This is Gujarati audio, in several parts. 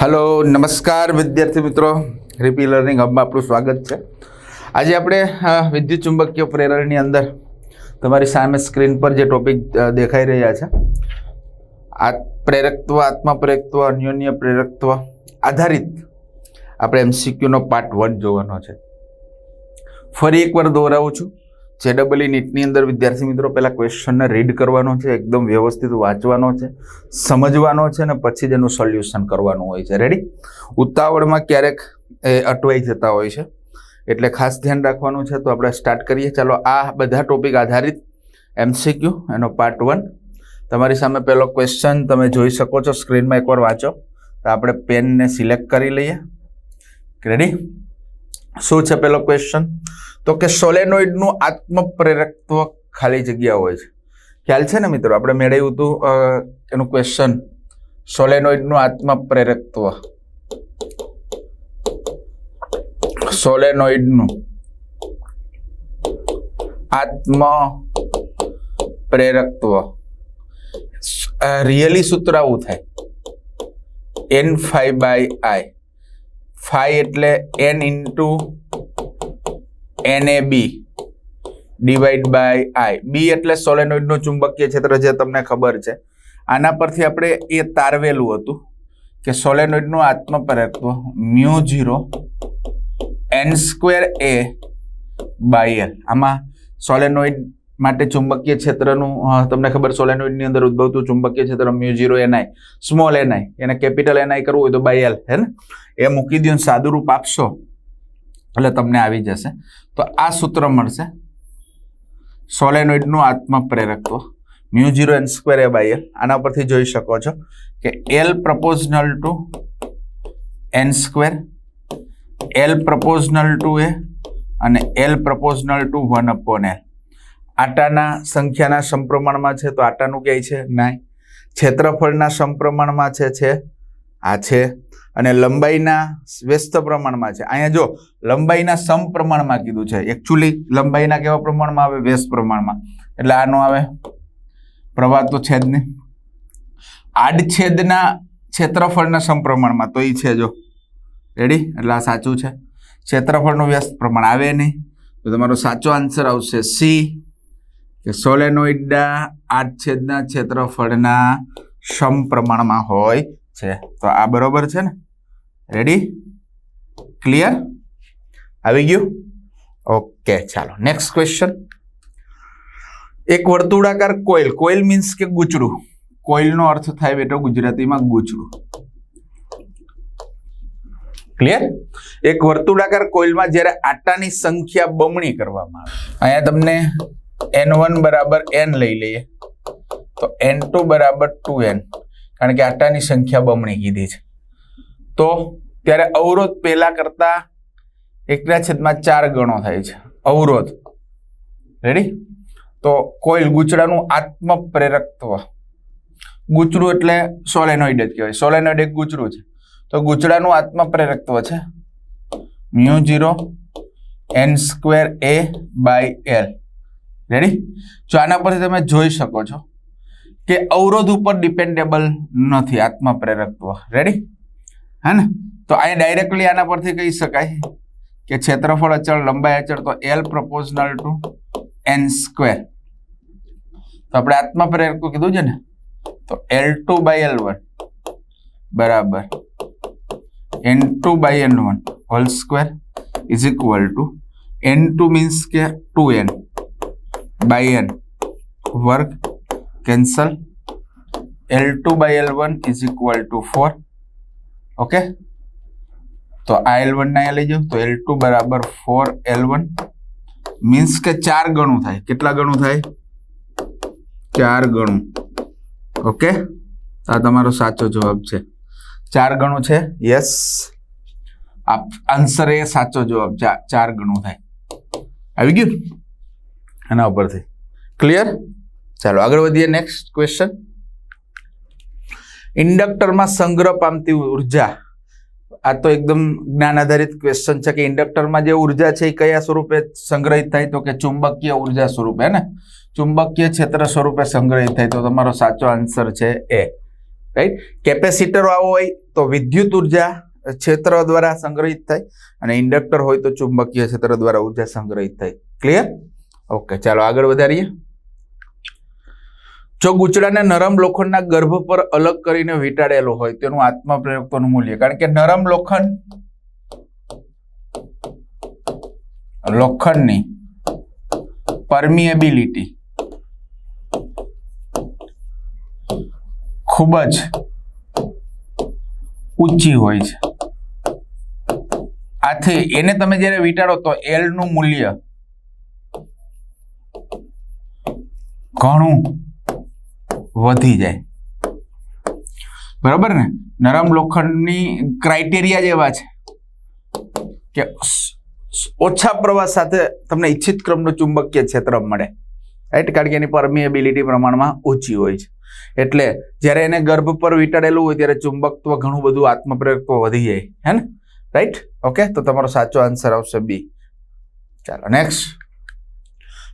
હલો, નમસ્કાર વિદ્યાર્થી મિત્રો. રીપી લર્નિંગ હબમાં આપણું સ્વાગત છે. આજે આપણે વિદ્યુત ચુંબકીય પ્રેરણની અંદર તમારી સામે સ્ક્રીન પર જે ટોપિક દેખાઈ રહ્યા છે, આ પ્રેરકત્વ, આત્મપ્રેરકત્વ, અન્યોન્ય પ્રેરકત્વ આધારિત આપણે એમસીક્યુનો પાર્ટ વન જોવાનો છે. ફરી એકવાર દોહરાવું છું. જે ડબલ નીટની અંદર વિદ્યાર્થી મિત્રો પહેલાં ક્વેશ્ચનને રીડ કરવાનો છે, એકદમ વ્યવસ્થિત વાંચવાનો છે, સમજવાનો છે ને પછી જ એનું સોલ્યુશન કરવાનું હોય છે. રેડી ઉતાવળમાં ક્યારેક એ અટવાઈ જતા હોય છે. એટલે ખાસ ધ્યાન રાખવાનું છે, તો આપણે સ્ટાર્ટ કરીએ. ચાલો, આ બધા ટોપિક આધારિત એમસીક્યુ એનો પાર્ટ વન તમારી સામે પહેલો ક્વેશ્ચન તમે જોઈ શકો છો સ્ક્રીનમાં એકવાર વાંચો. તો આપણે પેનને સિલેક્ટ કરી લઈએ. રેડી શું છે પેલો ક્વેશ્ચન તો કે સોલેનોઇડનું આત્મપ્રેરકત્વ ખાલી જગ્યા હોય છે. ખ્યાલ છે ને મિત્રો? આપણે મેળવ્યું હતું એનું ક્વેશ્ચન સોલેનોઇડનું આત્મપ્રેરકત્વ. સોલેનોઇડનું આત્મ પ્રેરકત્વ રિયલી સૂત્ર આવું થાય. N phi by I phi એટલે N into N A B divide by I. B એટલે સોલેનોઇડનું ચુંબકીય ક્ષેત્ર જે તમને ખબર છે. આના પરથી આપણે એ તારવેલું હતું કે સોલેનોઇડનું આત્મપરત્વ mu zero N square A by L. આમાં સોલેનોઇડ માટે ચુંબકીય ક્ષેત્રનું તમને ખબર સોલેનોઇડની અંદર ઉદ્ભવતું ચુંબકીય ક્ષેત્ર mu zero NI small NI એને કેપિટલ એનઆઈ કરવું હોય તો બાય એલ, હે ને? એ મૂકી દઉં સાદું રૂપ આપશો, એટલે તમને આવી જશે. તો આ સૂત્ર મળશે. સોલેનોઇડનું આત્મપ્રેરકત્વ mu zero N square A by L. આના પરથી જોઈ શકો છો કે L proportional to N square, L proportional to A અને L proportional to one upon L. આટાના સંખ્યાના સંપ્રમાણમાં છે તો આટાનું ક્યાંય છે? નાય. ક્ષેત્રફળના સંપ્રમાણમાં છે છે. આ છે. અને લંબાઈના વ્યસ્ત પ્રમાણમાં છે. અહીંયા જો લંબાઈના સમપ્રમાણમાં કીધું છે એકચ્યુઅલી લંબાઈના કેવા પ્રમાણમાં આવે? વ્યસ્ત પ્રમાણમાં. એટલે આનો આવે? પ્રવાહ તો છે જ નહીં આડછેદના ક્ષેત્રફળના સમપ્રમાણમાં. તો એ છે જો. રેડી એટલે આ સાચું છે. ક્ષેત્રફળનું વ્યસ્ત પ્રમાણ આવે નહીં. તો તમારો સાચો આન્સર આવશે સી કે સોલેનોઇડના આડછેદના ક્ષેત્રફળના સમપ્રમાણમાં હોય છે. તો આ બરોબર છે ને? રેડી ક્લિયર આવી ગયું? ઓકે ચાલો. નેક્સ્ટ ક્વેશ્ચન એક વર્તુળાકાર કોઇલ કોઇલ મીન્સ કે ગુચડું. કોઇલનો અર્થ થાય બેટો ગુજરાતીમાં ગુચડું. ક્લિયર એક વર્તુળાકાર કોઇલમાં જ્યારે આટાની સંખ્યા બમણી કરવામાં આવે. અહીંયા તમને એન વન બરાબર એન લઈ લઈએ. તો એન ટુ બરાબર ટુ એન કારણ કે આટાની સંખ્યા બમણી કીધી છે. તો ત્યારે અવરોધ પહેલા કરતા એકના છેદમાં ચાર ગણો થાય છે. અવરોધ. રેડી તો કોઈલ ગુચડાનું આત્મપ્રેરકત્વ ગુચડું એટલે સોલેનોઇડ જ કહેવાય. સોલેનોઇડ એક ગુચડું છે. તો ગુચડાનું આત્મપ્રેરકત્વ છે. Mu zero N square A by L. Ready જો આના પરથી તમે જોઈ શકો છો કે અવરોધ ઉપર ડિપેન્ડેબલ નથી આત્મપ્રેરકત્વ રેડી હે ને? તો અહીંયા ડાયરેક્ટલી આના પરથી કહી શકાય કે ક્ષેત્રફળ અચળ, લંબાઈ અચળ તો L proportional to N square તો આપણે આત્મપ્રેરક કીધું છે ને? તો L two by L one બરાબર. N two by N one whole square is equal to N two means કે ટુ એન બાય એન વર્ગ cancel L two by L one is equal to four okay તો આ એલ વન ના અહીંયા લઈ જાઓ. તો એલ ટુ બરાબર ફોર એલ વન મીન્સ કે ચાર ગણું થાય. કેટલા ગણું થાય? ચાર ગણું. ઓકે આ તમારો સાચો જવાબ છે. ચાર ગણું છે? યસ આન્સર એ સાચો જવાબ ચાર ગણું થાય. આવી ગયું એના ઉપરથી. ક્લિયર ચાલો, આગળ વધીએ નેક્સ્ટ ક્વેશ્ચન ઇન્ડક્ટરમાં સંગ્રહ પામતી ઊર્જા. આ તો એકદમ જ્ઞાન આધારિત ક્વેશ્ચન છે કે ઇન્ડક્ટરમાં જે ઊર્જા છે એ કયા સ્વરૂપે સંગ્રહિત થાય? તો કે ચુંબકીય ઊર્જા સ્વરૂપે ને? ચુંબકીય ક્ષેત્ર સ્વરૂપે સંગ્રહિત થાય. તો તમારો સાચો આન્સર છે એ રાઈટ કેપેસિટર આવો હોય તો વિદ્યુત ઊર્જા ક્ષેત્ર દ્વારા સંગ્રહિત થાય અને ઇન્ડક્ટર હોય તો ચુંબકીય ક્ષેત્ર દ્વારા ઊર્જા સંગ્રહિત થાય. ક્લિયર ઓકે ચાલો આગળ વધારીએ. જો ગુચડાને નરમ લોખંડના ગર્ભ પર અલગ કરીને વીંટાળેલો હોય, તેનું આત્મપ્રયોગનું મૂલ્ય, કારણ કે નરમ લોખંડ લોખંડની પરમિએબિલિટી ખૂબ જ ઊંચી હોય છે. આથી એને તમે જ્યારે વિટાળો તો એલનું મૂલ્ય ઘણું વધી જાય. બરાબર ને? નરમ લોખંડની ક્રાઇટેરિયા જ એવા છે કે ઓછા પ્રવાહ સાથે તમને ઈચ્છિત ક્રમનું ચુંબકીય ક્ષેત્ર મળે. રાઈટ કારણ કે એની પરમિએબિલિટી પ્રમાણમાં ઓછી હોય છે. એટલે જ્યારે એને ગર્ભ પર વીંટાળેલું હોય ત્યારે ચુંબકત્વ ઘણું બધું આત્મપ્રેરકત્વ વધી જાય. હે ને? રાઈટ ઓકે તો તમારો સાચો આન્સર આવશે બી ચાલો નેક્સ્ટ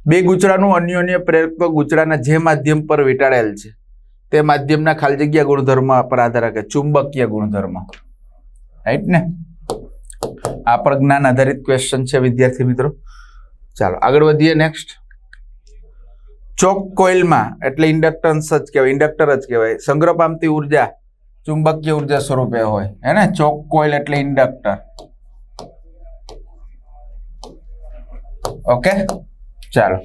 બે ગુચડાનું અન્યોન્ય પ્રેરક ગુચરાના જે માધ્યમ પર વીંટાળેલ છે, તે માધ્યમના ખાલી જગ્યા ગુણધર્મ પર આધાર રાખે, ચુંબકીય ગુણધર્મ. રાઈટ ને? આ પર જ્ઞાન આધારિત ક્વેશ્ચન છે, વિદ્યાર્થી મિત્રો. ચાલો, આગળ વધીએ નેક્સ્ટ ચોક કોઇલમાં એટલે ઇન્ડક્ટન્સ જ કહેવાય ઇન્ડક્ટર જ કહેવાય. સંગ્રહ પામતી ઊર્જા, ચુંબકીય ઊર્જા સ્વરૂપે હોય. હે ને? ચોક કોઇલ એટલે ઇન્ડક્ટર ઓકે ચાલો.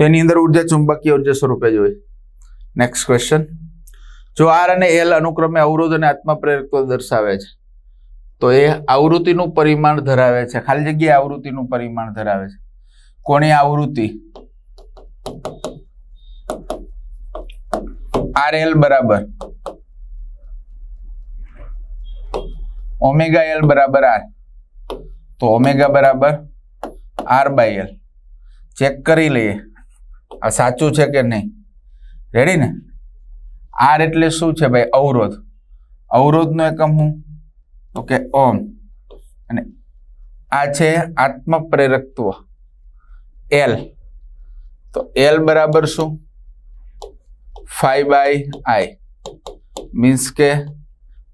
એની અંદર ઊર્જા ચુંબકીય ઊર્જા સ્વરૂપે જ હોય નેક્સ્ટ ક્વેશ્ચન જો આર અને એલ અનુક્રમે અવરોધ અને આત્મપ્રેરકો દર્શાવે છે, તો એ આવૃત્તિનું પરિમાણ ધરાવે છે. ખાલી જગ્યાએ આવૃત્તિનું પરિમાણ ધરાવે છે. કોની આવૃત્તિ? આર એલ બરાબર. ઓમેગા એલ બરાબર આર તો ઓમેગા બરાબર આર બાય એલ ચેક કરી લઈએ. આ સાચું છે કે નહીં? રેડી ને? આર એટલે શું છે ભાઈ? અવરોધ. અવરોધનો એકમ હું? તો કે ઓમ અને આ છે આત્મપ્રેરકત્વ એલ તો એલ બરાબર શું? ફાઈ બાય આઈ મીન્સ કે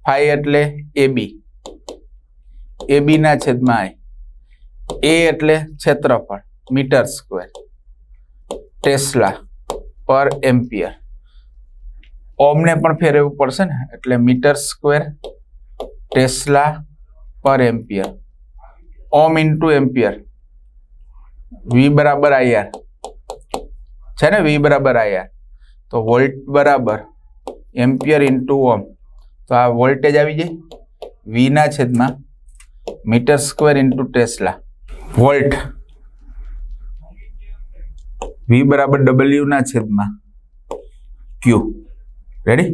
ફાઈ એટલે એ બી એ બી છેદમાં આઈ એ એટલે ક્ષેત્રફળ. મીટર સ્ક્વેર ટેસ્લા પર એમ્પિયર ઓમને પણ ફેરવવું પડશે ને એટલે મીટર સ્ક્વેર ટેસ્લા પર ampere ohm into ampere V બરાબર આઈઆર છે ને વી બરાબર આઈઆર તો વોલ્ટ બરાબર એમ્પિયર ઇન્ટુ ઓમ તો આ વોલ્ટેજ આવી જાય વી ના છેદમાં metre square into tesla volt V બરાબર ડબલ્યુ ના છેદમાં ક્યુ રેડી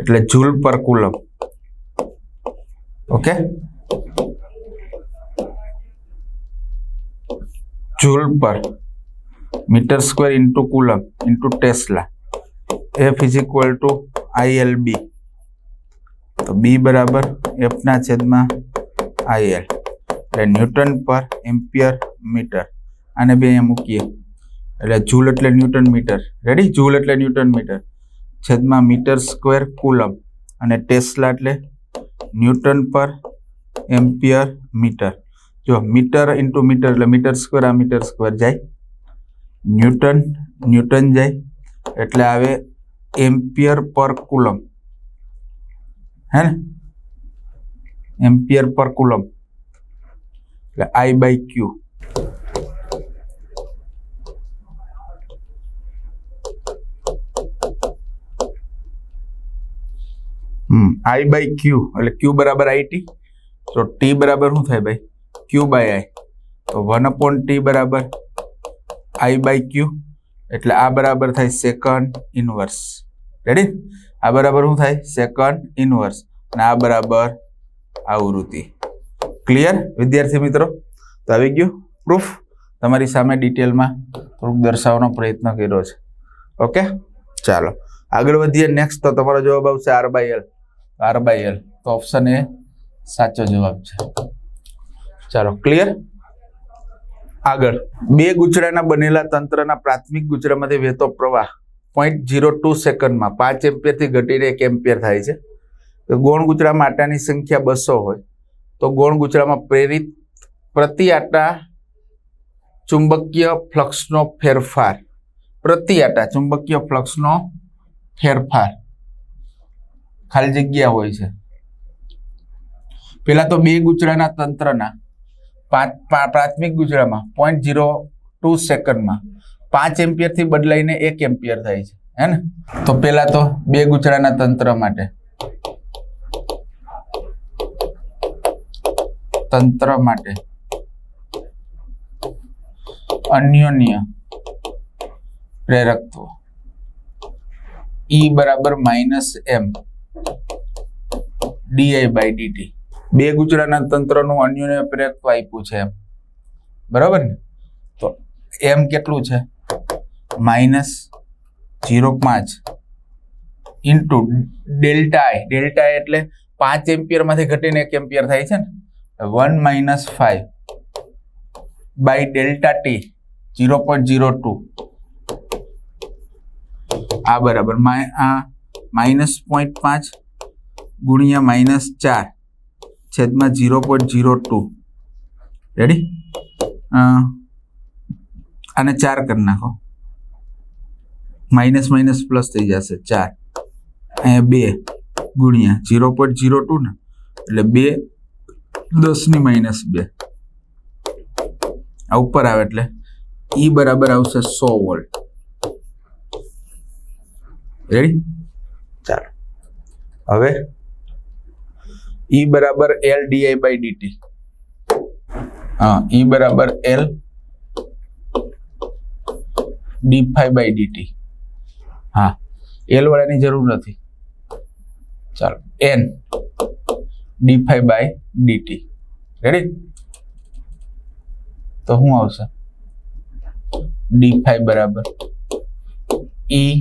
એટલે જૂલ પર કુલમ ઓકે જૂલ પર metre square into coulomb into tesla F is equal to I L B તો બી બરાબર એફના છેદમાં આઈએલ એટલે ન્યૂટન પર એમ્પિયર મીટર. આને બે મૂકીએ. એટલે જૂલ એટલે ન્યૂટન મીટર. રેડી જૂલ એટલે ન્યૂટન મીટર. છેદમાં મીટર સ્ક્વેર કુલમ અને ટેસ્લા એટલે ન્યૂટન પર એમ્પિયર મીટર. જો મીટર ઇન્ટુ મીટર એટલે મીટર સ્ક્વેર, આ મીટર સ્ક્વેર જાય. ન્યૂટન ન્યૂટન જાય. એટલે આવે એમ્પિયર પર કુલમ હે ને? એમ્પિયર પર કુલમ એટલે I by Q I by Q એટલે ક્યુ બરાબર આઈ ટી તો ટી બરાબર શું થાય ભાઈ? ક્યુ બાય આઈ તો વન અપોન ટી બરાબર આઈ બાય ક્યુ એટલે આ બરાબર થાય સેકન્ડ ઇનવર્સ રેડી આ બરાબર શું થાય? સેકન્ડ ઇનવર્સ અને આ બરાબર આવૃત્તિ. ક્લિયર વિદ્યાર્થી મિત્રો? તો આવી ગયું પ્રૂફ તમારી સામે ડિટેલમાં પ્રૂફ દર્શાવવાનો પ્રયત્ન કર્યો છે. ઓકે ચાલો. આગળ વધીએ. નેક્સ્ટ તો તમારો જવાબ આવશે આર બાય એલ આર તો ઓપ્શન એ સાચો જવાબ છે. ચાલો ક્લિયર આગળ. બે ગુચડાના બનેલા તંત્રના પ્રાથમિક ગુચડામાંથી વહેતો પ્રવાહ પોઈન્ટ જીરો ટુ સેકન્ડમાં પાંચ એમ્પિયરથી ઘટીને એક એમ્પિયર થાય છે. તો ગૌણ ગૂંચળામાં આટાની સંખ્યા બસો હોય. તો ગૌણ ગૂંચળામાં પ્રેરિત પ્રતિ આટા ચુંબકીય ફ્લક્સનો ફેરફાર. પ્રતિ આટા ચુંબકીય ફ્લક્સનો ફેરફાર. ખાલી જગ્યા હોય છે. પેલા તો બે ગૂંચળાના તંત્રના પ્રાથમિક ગૂંચળામાં પોઈન્ટ ઝીરો ટુ સેકન્ડમાં પાંચ એમ્પિયરથી બદલાઈને એક એમ્પિયર થાય છે, હે ને? તો પેલા તો બે ગૂંચળાના તંત્ર માટે. તંત્ર માટે. અન્યોન્ય પ્રેરકત્વ. ઈ બરાબર minus M DI by DT બે ગુજરાતના તંત્રનું અન્યોન્ય પ્રેરકત્વ આપ્યું છે એમ. બરાબર ને? તો એમ કેટલું છે? માઇનસ ઝીરો પાંચ into delta I. Delta I એટલે પાંચ એમ્પિયરમાંથી ઘટીને એક એમ્પિયર થાય છે ને? One minus five by delta T zero point zero two. આ બરાબર. માય આ માઇનસ પોઈન્ટ પાંચ ગુણ્યા માઇનસ ચાર છેદમાં zero point zero two. Ready આને ચાર કરી નાખો. માઇનસ માઇનસ પ્લસ થઈ જશે ચાર. અહીંયા બે ગુણ્યા ઝીરો પોઈન્ટ ઝીરો ટુ ને, એટલે બે દસની માઇનસ બે. આ ઉપર આવે એટલે ઈ બરાબર આવશે સો વોલ્ટ. રેડી ચાલો. હવે ઈ બરાબર એલ ડીઆઈ બાય ડીટી હા ઈ બરાબર L D phi by DT હા એલ વાળાની જરૂર નથી. ચાલો N D phi by DT ready તો શું આવશે? ડી ફાઈવ બરાબર ઈ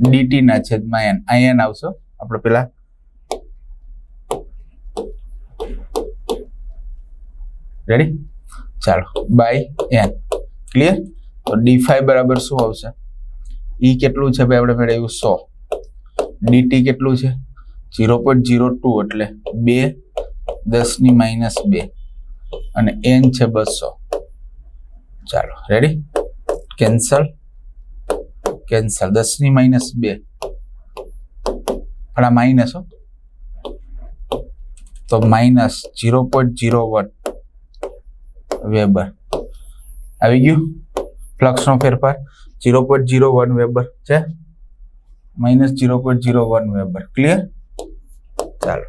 ડીટી ના છેદમાં એન આ એન આવશો. આપણે પેલા રેડી ચાલો. બાય એન ક્લિયર તો ડી ફાઈવ બરાબર શું આવશે? ઈ કેટલું છે ભાઈ? આપણે મેળવ્યું સો. ડીટી કેટલું છે? ઝીરો પોઈન્ટ ઝીરો ટુ એટલે બે દસની માઇનસ બે. અને એન છે બસો. ચાલો. Ready cancel cancel. દસની માઇનસ બે. પણ આ માઇનસ હો. તો minus zero point zero one weber. આવી ગયું? ફ્લક્સનો ફેરફાર. Zero point zero one weber છે. Minus zero point zero one weber. Clear ચાલો.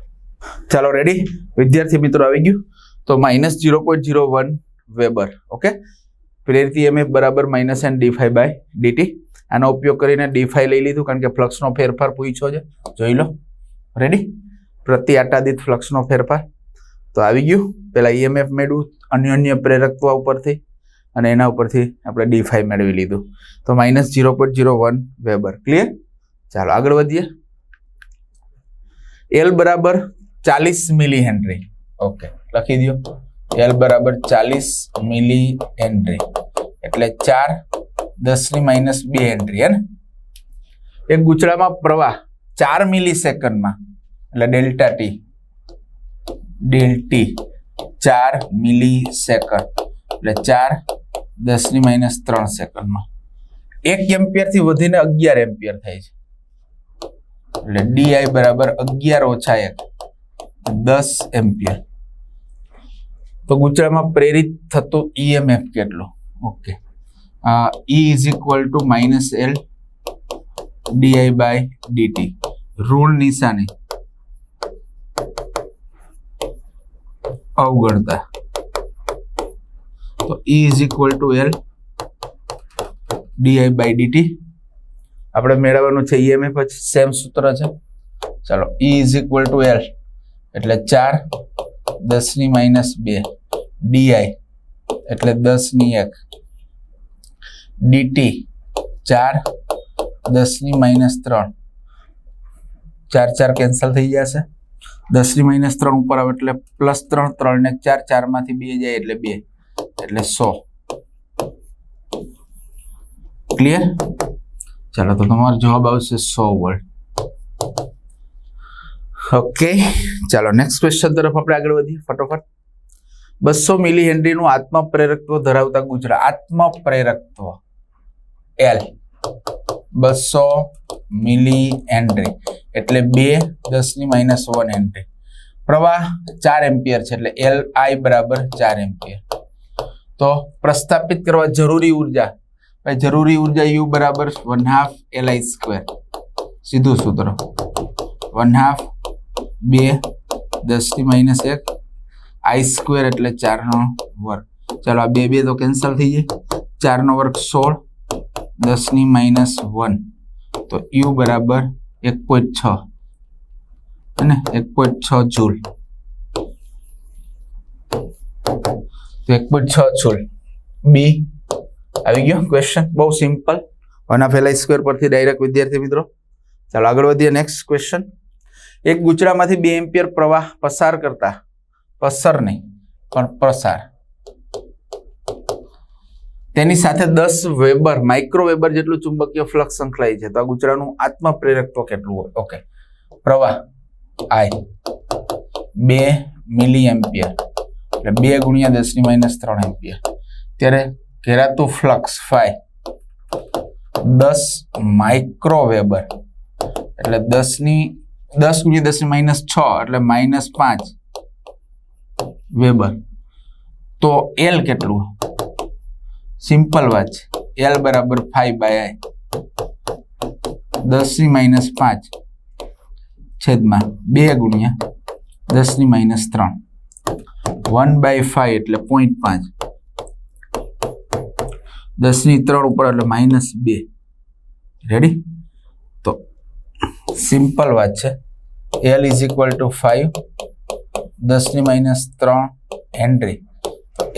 ચાલો રેડી વિદ્યાર્થી મિત્રો, આવી ગયું? તો minus zero point zero one weber. Okay પ્રેરિત એમએફ બરાબર minus N D five by DT આનો ઉપયોગ કરીને ડી ફાઈવ લઈ લીધું, કારણ કે ફ્લક્સનો ફેરફાર પૂછ્યો છે. જોઈ લો. રેડી પ્રતિ આટાદિત ફ્લક્સનો ફેરફાર. તો આવી ગયું. પેલા ઈએમએફ મેળવ્યું, અન્ય અન્ય પ્રેરકત્વ ઉપરથી, અને એના ઉપરથી આપણે ડી ફાઈ મેળવી લીધું. તો minus zero point zero one weber clear ચાલો આગળ વધીએ. એલ બરાબર ચાલીસ મિલી હેનરી ઓકે લખી દો એલ બરાબર ચાલીસ મિલી હેનરી એટલે ચાર દસની માઇનસ બે એન્ટ્રી હે ને? એક ગુચડામાં પ્રવાહ ચાર મિલી સેકન્ડમાં એટલે ડેલ્ટા ટી. ડેલ્ટી ચાર મિલી સેકન્ડ એટલે ચાર દસની માઇનસ ત્રણ સેકન્ડમાં. એક એમ્પિયરથી વધીને અગિયાર એમ્પિયર થાય છે. એટલે ડીઆઈ બરાબર અગિયાર ઓછા એક દસ એમ્પિયર. તો ગુજરાતમાં પ્રેરિત થતો ઈએમએફ કેટલો? Okay. E is equal to minus L DI by DT ઋણ નિશાની. અવગણતા. તો E is equal to L DI by DT આપણે મેળવવાનું છે ઈએમએફ જ. સેમ સૂત્ર છે. ચાલો E is equal to L એટલે ચાર દસની માઇનસ બે. ડીઆઈ એટલે દસની એક. ડીટી ચાર દસની માઇનસ ત્રણ. ચાર ચાર કેન્સલ થઈ જશે. દસની માઇનસ ત્રણ ઉપર આવે એટલે પ્લસ ત્રણ ત્રણ ને ચાર ચારમાંથી બે જાય એટલે બે. એટલે સો. ક્લિયર ચાલો, તો તમારો જવાબ આવશે સો વર્ડ ઓકે ચાલો નેક્સ્ટ ક્વેશ્ચન તરફ આપણે આગળ વધીએ ફટોફટ. બસો મિલી હેનરીનું આત્મપ્રેરકત્વ ધરાવતા ગુજરાત. આત્મ પ્રેરકત્વ એલ બસો મિલી એન્ટ્રી એટલે બે દસની માઇનસ વન એન્ટ્રી પ્રવાહ ચાર એમ્પિયર છે, એટલે એલ આઈ બરાબર ચાર એમ્પિયર. તો પ્રસ્થાપિત કરવા જરૂરી ઊર્જા. ભાઈ જરૂરી ઊર્જા યુ બરાબર one half L I square સીધું સૂત્ર. વન હાફ બે દસની માઇનસ એક. આઈ સ્ક્વેર એટલે ચારનો વર્ગ. ચાલો આ બે બે તો કેન્સલ થઈ જાય. ચારનો વર્ગ સોળ. દસની માઇનસ વન તો યુ બરાબર એક પોઈન્ટ છ. અને એક પોઈન્ટ છ જૂલ તો એક પોઈન્ટ છ જૂલ બી આવી ગયો ક્વેશ્ચન બહુ સિમ્પલ ઓફ એલ સ્ક્વેર પરથી ડાયરેક્ટ વિદ્યાર્થી મિત્રો. ચાલો આગળ વધીએ નેક્સ્ટ ક્વેશ્ચન એક ગુચરામાંથી બે એમ્પિયર પ્રવાહ પસાર કરતા. પસર નહીં, પણ પ્રસાર. તેની સાથે દસ વેબર માઇક્રોવેબર જેટલું ચુંબકીય ફ્લક્સ સંકળાય છે. તો આ ગુજરાતનું આત્મપ્રેરકત્વ કેટલું હોય. ઓકે પ્રવાહ આઈ બે મિલી એમ્પિયર એટલે બે ગુણ્યા દસની માઇનસ ત્રણ એમ્પિયર ત્યારે ઘેરાતું ફ્લક્સ ફાઈ દસ માઇક્રોવેબર એટલે દસની, દસ ગુણ્યા દસની માઇનસ છ, એટલે માઇનસ પાંચ વેબર. તો એલ કેટલું? સિમ્પલ વાત છે. એલ બરાબર ફાઈવ બાય આઈ દસની માઇનસ પાંચ. છેદમાં બે ગુણ્યા દસની માઇનસ ત્રણ. વન બાય ફાઈવ એટલે પોઈન્ટ પાંચ. દસની ત્રણ ઉપર એટલે માઇનસ બે. રેડી તો સિમ્પલ વાત છે. L is equal to five દસની માઇનસ ત્રણ. Henry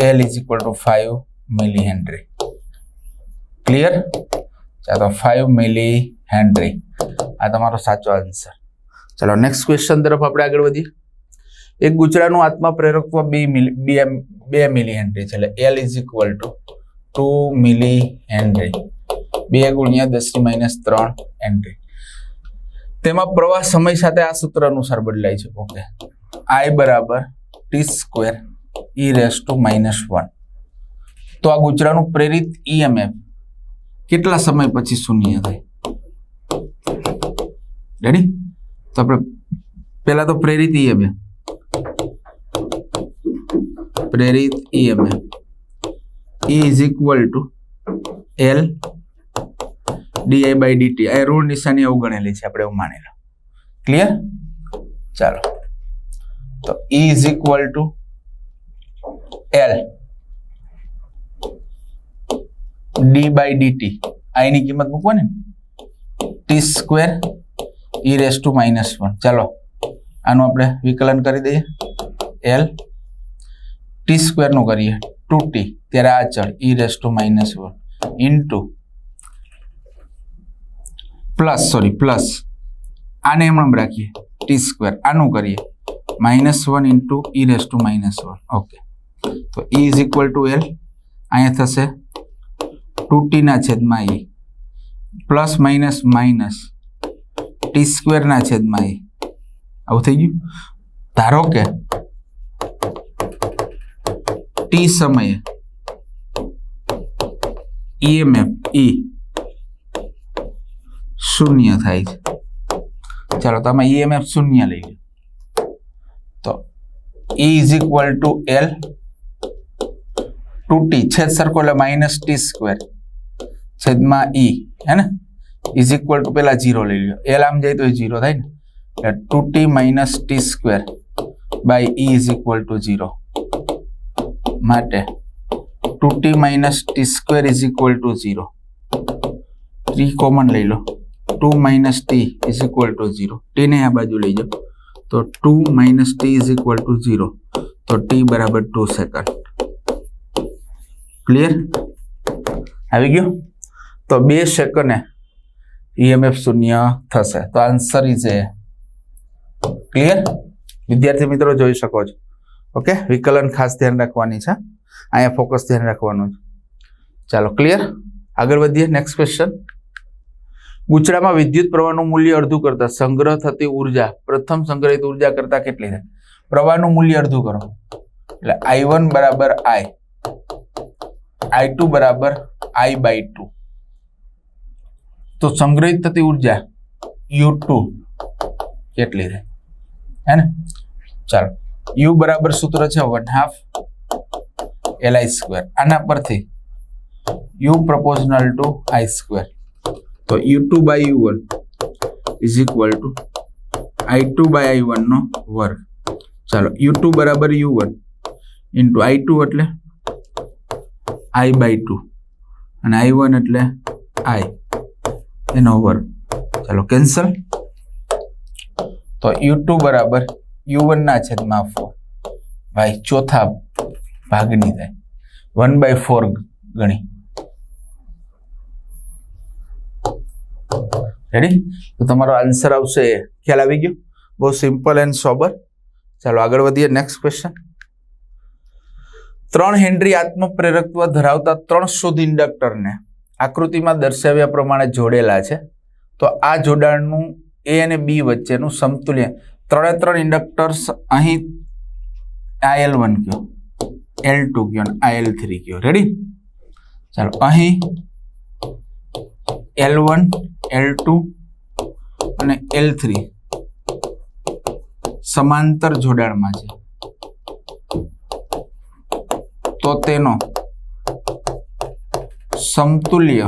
L is equal to five milli henry clear ચાલો ફાઈવ મિલી હેનરી આ તમારો સાચો આન્સર ચાલો નેક્સ્ટ ક્વેશ્ચન તરફ આપણે આગળ વધીએ. એક ગુજરાતનું આત્મા પ્રેરકત્વ બે મિલી, બે બે મિલી હેનરી છે, એટલે L is equal to two milli henry બે ગુણ્યા દસની માઇનસ ત્રણ હેનરી તેમાં પ્રવાહ સમય સાથે આ સૂત્ર અનુસાર બદલાય છે ઓકે આઈ બરાબર T square e raise to minus one તો આ ગુજરાતનું પ્રેરિત ઈએમએફ કેટલા સમય પછી શૂન્ય થાય? રેડી તો આપણે પહેલા તો પ્રેરિત ઈએમએફ પ્રેરિત EMF E is equal to L DI by DT આ ઋણ નિશાની અવગણેલી છે, આપણે એવું લો. ક્લિયર ચાલો. તો E is equal to L D by DT આ એની કિંમત મૂકવાની? T square e raise to minus one ચાલો, આનું આપણે વિકલન કરી દઈએ. એલ ટી સ્ક્વેરનું કરીએ. ટુ ટી ત્યારે આ ચડ e raise to minus one into plus sorry plus આને એમ એમ રાખીએ. ટી સ્ક્વેર આનું કરીએ. Minus one into e raise to minus one okay તો e is equal to L અહીંયા થશે ટુ ટીના છેદમાં એ. Plus, minus minus. ટી સ્ક્વેરના છેદમાં એ. આવું થઈ ગયું? ધારો કે ટી સમયે ઈએમએફ ઈ શૂન્ય થાય છે. ચાલો તમે ઈએમએફ શૂન્ય લઈ લો. તો e is equal to L two T છેદ સરખો એટલે માઇનસ ટી સ્ક્વેર. છેદમાં ઈ હે ને? ઇઝ ઇક્વલ ટુ પેલા જીરો લઈ લો એલ આમ જાય તો એ જીરો થાય ને? એટલે two T minus T square by e is equal to zero માટે two T minus T square is equal to zero three common લઈ લો. Two minus T is equal to zero ટીને આ બાજુ લઈ જાઓ. તો two minus T is equal to zero તો ટી બરાબર ટુ સેકન્ડ ક્લિયર આવી ગયું? તો બે સેકન્ડે ઈએમએફ શૂન્ય થશે. તો આન્સર ઇઝ એ ક્લિયર વિદ્યાર્થી મિત્રો જોઈ શકો છો. ઓકે વિકલન ખાસ ધ્યાન રાખવાની છે. અહીંયા ફોકસ ધ્યાન રાખવાનું છે. ચાલો ક્લિયર આગળ વધીએ નેક્સ્ટ ક્વેશ્ચન ગુજરાતમાં વિદ્યુત પ્રવાહનું મૂલ્ય અડધું કરતા સંગ્રહ થતી ઊર્જા, પ્રથમ સંગ્રહિત ઊર્જા કરતા કેટલી થાય પ્રવાહનું મૂલ્ય અડધું કરો. એટલે આઈ વન બરાબર આઈ આઈ ટુ બરાબર આઈ બાય ટુ તો સંગ્રહિત થતી ઊર્જા યુ ટુ કેટલી રહે? હે ને? ચાલો. યુ બરાબર સૂત્ર છે one half L I square આના પરથી U proportional to I square તો U two by U one is equal to I two by I વનનો વર્ગ. ચાલો યુ ટુ બરાબર U one into I two એટલે આઈ બાય ટુ અને આઈ વન એટલે આઈ એનો વર્ગ ચાલો કેન્સલ તો યુ ટુ બરાબર, યુ વનના છેદમાં ફોર ભાઈ, ચોથા ભાગની થાય. વન બાય ફોર ગણી. રેડી તો તમારો આન્સર આવશે. ખ્યાલ આવી ગયો? બહુ સિમ્પલ એન્ડ સોબર ચાલો આગળ વધીએ. નેક્સ્ટ ક્વેશ્ચન ત્રણ હેનરી આત્મપ્રેરકત્વ ધરાવતા ત્રણ શુદ્ધ ઇન્ડક્ટરને આકૃતિમાં દર્શાવ્યા પ્રમાણે જોડેલા છે. તો આ જોડાણનું એ અને બી વચ્ચેનું સમતુલ્ય ત્રણે ત્રણ ઇન્ડક્ટર્સ અહીં આ એલ વન કયો? એલ ટુ કયો અને આ એલ થ્રી કયો? રેડી ચાલો, અહીં એલ વન એલ ટુ અને એલ થ્રી સમાંતર જોડાણમાં છે. તો તેનો સમતુલ્ય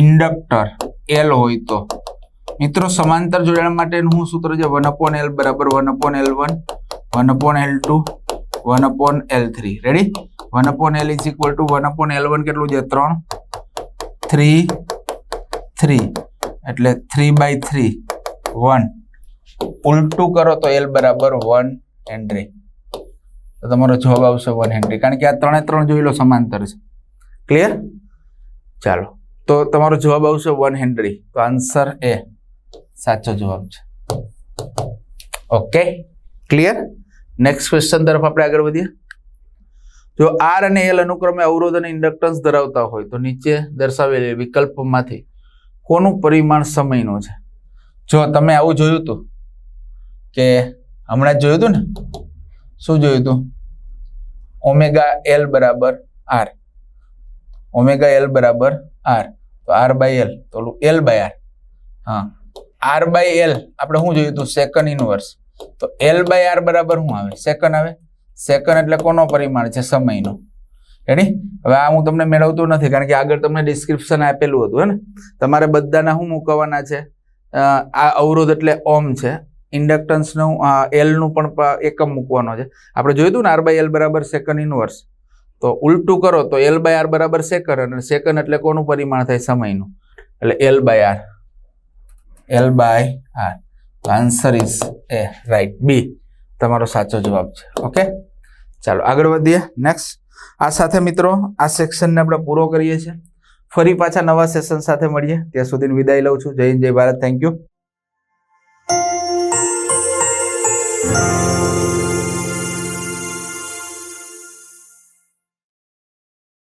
ઇન્ડક્ટર એલ હોય તો. મિત્રો, સમાંતર જોડાણ માટેનું હું સૂત્ર છે વન અપોન એલ બરાબર one upon L one one upon L two one upon L three ready one upon L is equal to one upon L one કેટલું છે? ત્રણ. થ્રી થ્રી એટલે થ્રી બાય થ્રી વન ઉલટું કરો તો એલ બરાબર વન હેનરી તો તમારો જવાબ આવશે વન હેનરી કારણ કે આ ત્રણે ત્રણ જોઈ લો, સમાંતર છે. ક્લિયર ચાલો. તો તમારો જવાબ આવશે વન હેનરી તો આન્સર એ સાચો જવાબ છે. ઓકે ક્લિયર નેક્સ્ટ ક્વેશ્ચન તરફ આપણે આગળ વધીએ. જો આર અને એલ અનુક્રમે અવરોધ અને ઇન્ડક્ટન્સ ધરાવતા હોય, તો નીચે દર્શાવેલી વિકલ્પમાંથી કોનું પરિમાણ સમયનું છે? જો તમે આવું જોયું હતું કે હમણાં જ જોયું હતું ને? શું જોયું હતું? ઓમેગા એલ બરાબર આર. ઓમેગા એલ બરાબર આર. તો આર બાય એલ. તો એલ બાય આર. હા. R by L. આપણે શું જોયું હતું? Second inverse. તો એલ બાય આર બરાબર શું આવે? સેકન્ડ આવે? સેકન્ડ એટલે કોનો પરિમાણ છે? સમયનો. રેડી હવે આ હું તમને મેળવતો નથી, કારણ કે આગળ તમને ડિસ્ક્રિપ્શન આપેલું હતું, હે ને? તમારે બધાના શું મૂકવાના છે? આ અવરોધ એટલે ઓમ છે. ઇન્ડક્ટન્સનું એલનું પણ એકમ મૂકવાનો છે. આપણે જોયું હતું ને આર બાય એલ બરાબર સેકન્ડ ઇનવર્સ તો ઉલટું કરો તો એલ બાય આર બરાબર સેકન્ડ અને સેકન્ડ એટલે કોનું પરિમાણ થાય? સમયનું. એટલે L by R L by R answer is A right B તમારો સાચો જવાબ છે. ઓકે ચાલો, આગળ વધીએ. નેક્સ્ટ આ સાથે મિત્રો, આ સેક્શનને આપણે પૂરો કરીએ છીએ. ફરી પાછા નવા સેશન સાથે મળીએ. ત્યાં સુધીની વિદાય લઉં છું. જય હિન્દ, જય ભારત. Thank you